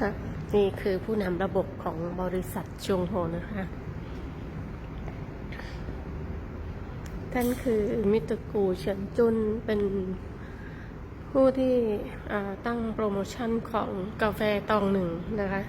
คะ นี่คือผู้นำระบบของบริษัทชงโฮนะคะท่านคือมิตรกูเฉินจุนเป็นผู้ที่ตั้งโปรโมชั่นของกาแฟตองหนึ่งนะคะ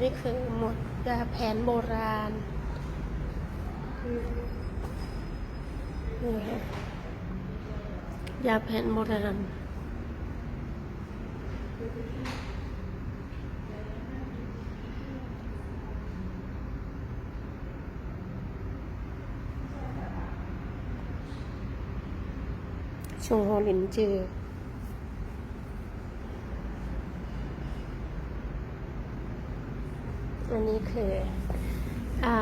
นนี้คือหมดยาแผนโบราณนี่ค่ะยาแผนโบราณชงโฮลินจือ อันนี้คืออ่า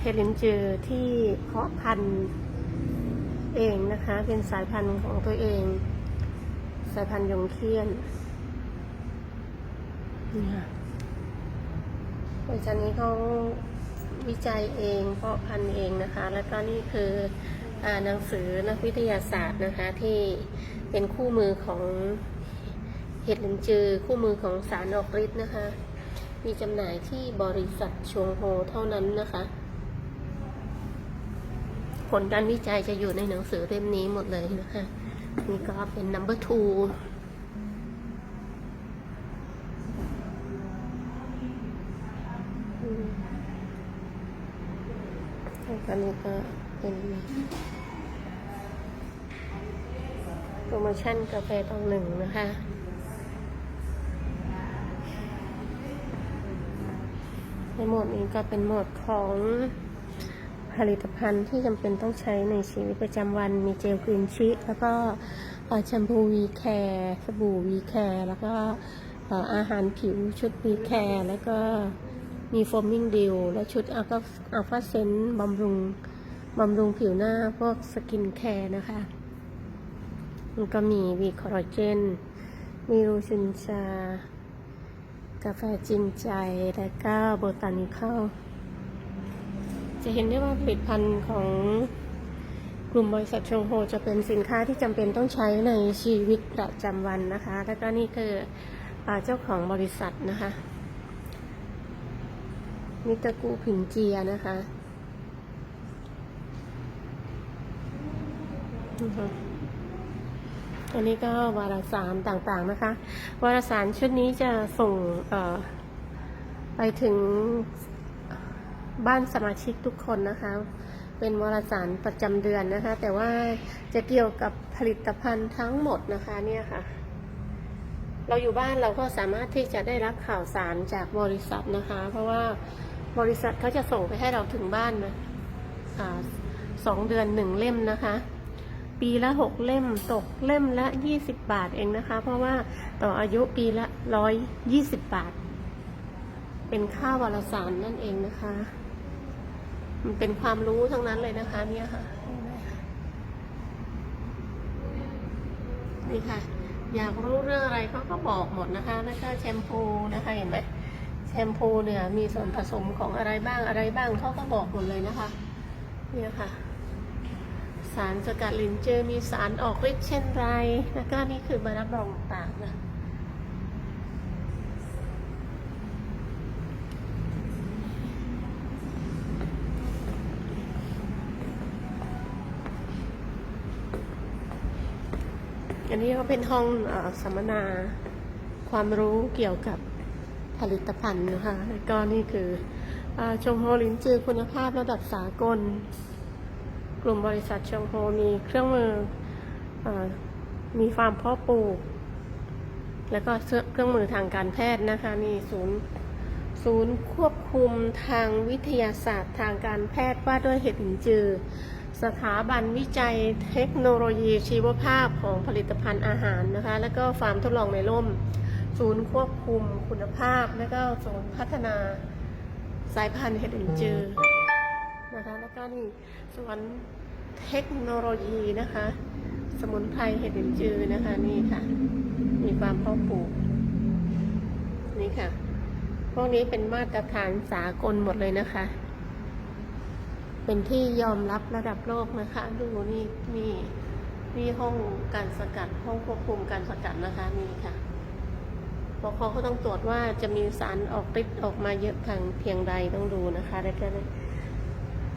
เฮลินจือที่เพาะพันธุ์เองนะคะ เป็นสายพันธุ์ของตัวเอง สายพันธุ์ยงเคียนนี่ค่ะบริษัทนี้เขาวิจัยเองเพาะพันธุ์เองนะคะ แล้วก็นี่คืออาหนังสือนักวิทยาศาสตร์นะคะที่เป็นคู่มือของเห็ดลินจือคู่มือของสารออกฤทธิ์นะคะ มีจำหน่ายที่บริษัทชวงโฮเท่านั้นนะคะ ผลการวิจัยจะอยู่ในหนังสือเล่มนี้หมดเลยนะคะ นี่ก็เป็น number two อืมแล้วก็นี่ก็เป็นโปรโมชั่นกาแฟตองหนึ่งนะคะ ในหมวดนี้ก็เป็นหมวดของผลิตภัณฑ์ที่จำเป็นต้องใช้ในชีวิตประจำวันมีเจลกรีนชิแล้วก็แชมพูวีแคร์สบู่วีแคร์แล้วก็อาหารผิวชุดวีแคร์แล้วก็มีโฟมมิ่งดิวและชุดอัลฟาอัลฟาเซนบำรุงบำรุงผิวหน้าพวกสกินแคร์นะคะมันก็มีวีคอลลาเจนมีรูชินชา กาแฟจริงใจ และก็โบตานิคอลจะเห็นได้ว่าผลิตภัณฑ์ของกลุ่มบริษัทชงโฮจะเป็นสินค้าที่จำเป็นต้องใช้ในชีวิตประจำวันนะคะ แล้วก็นี่คือเจ้าของบริษัทนะคะมิตรกูผิงเจียนะคะ อันนี้ก็วารสารต่างๆนะคะ วารสารชุดนี้จะส่งไปถึงบ้านสมาชิกทุกคนนะคะ เป็นวารสารประจำเดือนนะคะ แต่ว่าจะเกี่ยวกับผลิตภัณฑ์ทั้งหมดนะคะเนี่ยค่ะ เราอยู่บ้านเราก็สามารถที่จะได้รับข่าวสารจากบริษัทนะคะ เพราะว่าบริษัทเขาจะส่งไปให้เราถึงบ้านนะอาสองเดือนหนึ่งเล่มนะคะ ปีละหกเล่มตกเล่มละยี่สิบบาทเองนะคะ เพราะว่าต่ออายุปีละร้อยยี่สิบบาท เป็นค่าวารสารนั่นเองนะคะ มันเป็นความรู้ทั้งนั้นเลยนะคะ เนี่ยค่ะเห็นไหมคะนี่ค่ะ อยากรู้เรื่องอะไรเขาก็บอกหมดนะคะแล้วก็แชมพูนะคะเห็นไหมแชมพูเนี่ยมีส่วนผสมของอะไรบ้างอะไรบ้างเขาก็บอกหมดเลยนะคะ เนี่ยค่ะ สารสกัดลินเจอมีสารออกฤทธิ์เช่นไรแล้วก็นี่คือบรับรองต่างๆนะอันนี้ก็เป็นห้องอสัมมนาความรู้เกี่ยวกับผลิตภัณฑ์นะคะแล้วก็นี่คืออชงโฮลินจือคุณภาพระดับสากล กลุ่มบริษัทชงโฮมีเครื่องมือออมีฟาร์มเพาะปลูก แล้วก็เครื่องมือทางการแพทย์นะคะ มีศูนย์ศูนย์ควบคุมทางวิทยาศาสตร์ทางการแพทย์ว่าด้วยเห็ดหินจือ สถาบันวิจัยเทคโนโลยีชีวภาพของผลิตภัณฑ์อาหารนะคะ แล้วก็ฟาร์มทดลองในร่ม ศูนย์ควบคุมคุณภาพ แล้วก็ศูนย์พัฒนาสายพันธุ์เห็ดหินจือ นะคะแล้วก็นี่สวนเทคโนโลยีนะคะ สมุนไพรเห็ดลินจือนะคะนี่ค่ะ มีความเพาะปลูก นี่ค่ะ พวกนี้เป็นมาตรฐานสากลหมดเลยนะคะ เป็นที่ยอมรับระดับโลกนะคะ ดูนี่นี่นี่ห้องการสกัดห้องควบคุมการสกัดนะคะนี่ค่ะเพราเขาก็ต้องตรวจว่าจะมีสารออกฤทธิ์ออกมาเยอะทางเพียงใดต้องดูนะคะแล้วก็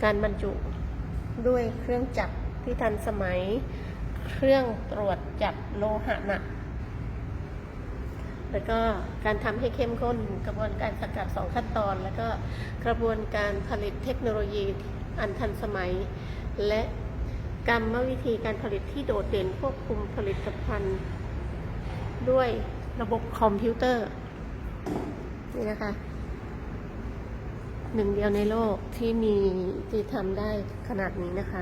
การบรรจุด้วยเครื่องจับที่ทันสมัย เครื่องตรวจจับโลหะหนัก แล้วก็การทำให้เข้มข้นกระบวนการสกัดสองขั้นตอน แล้วก็กระบวนการผลิตเทคโนโลยีอันทันสมัย และกรรมวิธีการผลิตที่โดดเด่นควบคุมผลิตภัณฑ์ ด้วยระบบคอมพิวเตอร์นี่นะคะ หนึ่งเดียวในโลกที่มีที่ทำได้ขนาดนี้นะคะ